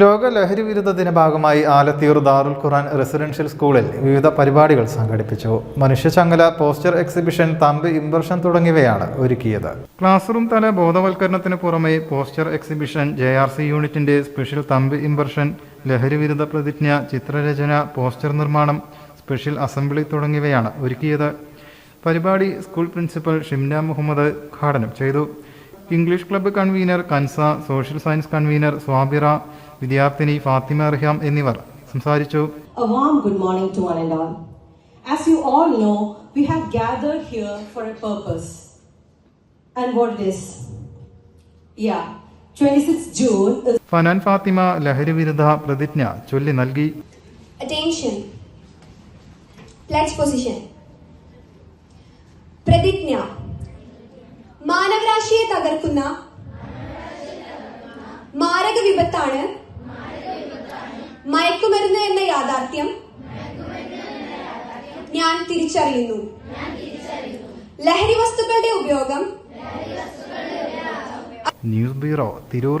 ലോക ലഹരി വിരുദ്ധ ദിന ഭാഗമായി ആലത്തിയൂർ ദാറുൽ ഖുറാൻ റെസിഡൻഷ്യൽ സ്കൂളിൽ വിവിധ പരിപാടികൾ സംഘടിപ്പിച്ചു. മനുഷ്യചങ്ങല പോസ്റ്റർ എക്സിബിഷൻ തമ്പ് ഇംപ്രഷൻ തുടങ്ങിയവയാണ് ഒരുക്കിയത്. ക്ലാസ് റൂം തല ബോധവൽക്കരണത്തിന് പുറമെ poster exhibition J R C യൂണിറ്റിന്റെ സ്പെഷ്യൽ തമ്പ് ഇംപ്രഷൻ ലഹരി വിരുദ്ധ പ്രതിജ്ഞ ചിത്രരചന പോസ്റ്റർ നിർമ്മാണം സ്പെഷ്യൽ അസംബ്ലി തുടങ്ങിയവയാണ് ഒരുക്കിയത്. പരിപാടി സ്കൂൾ പ്രിൻസിപ്പൽ ഷിംന മുഹമ്മദ് ഉദ്ഘാടനം ചെയ്തു. English club convener Kansa social science convener Swabira വിദ്യാർത്ഥിനി ഫാത്തിമ റിഹാം എന്നിവർ സംസാരിച്ചു A warm good morning to one and all. As you all know, we have gathered here for a purpose. And what it is? Yeah, 26th June is ഫനാൻ Fathima ലഹരി വിരുദ്ധ പ്രതിജ്ഞ ചൊല്ലി നൽകി Attention. Pledge position. പ്രതിജ്ഞ മാനവരാശിയെ തകർക്കുന്ന മാരക വിപത്താണ് മയക്കുമരുന്ന് എന്ന യാഥാർത്ഥ്യം ഞാൻ തിരിച്ചറിയുന്നു. ലഹരി വസ്തുക്കളുടെ ഉപയോഗം news bureau Tirur.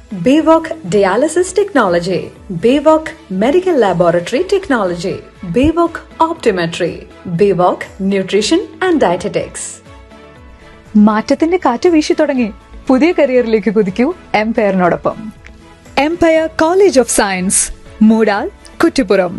BVOC Dialysis Technology, BVOC Medical Laboratory Technology, BVOC Optometry, BVOC Nutrition and Dietetics. മാറ്റത്തിന്റെ കാറ്റ് വീശി തുടങ്ങി പുതിയ കരിയറിലേക്ക് കുതിക്കൂ എംപയറിനോടൊപ്പം Empire college of science Moodal Kuttippuram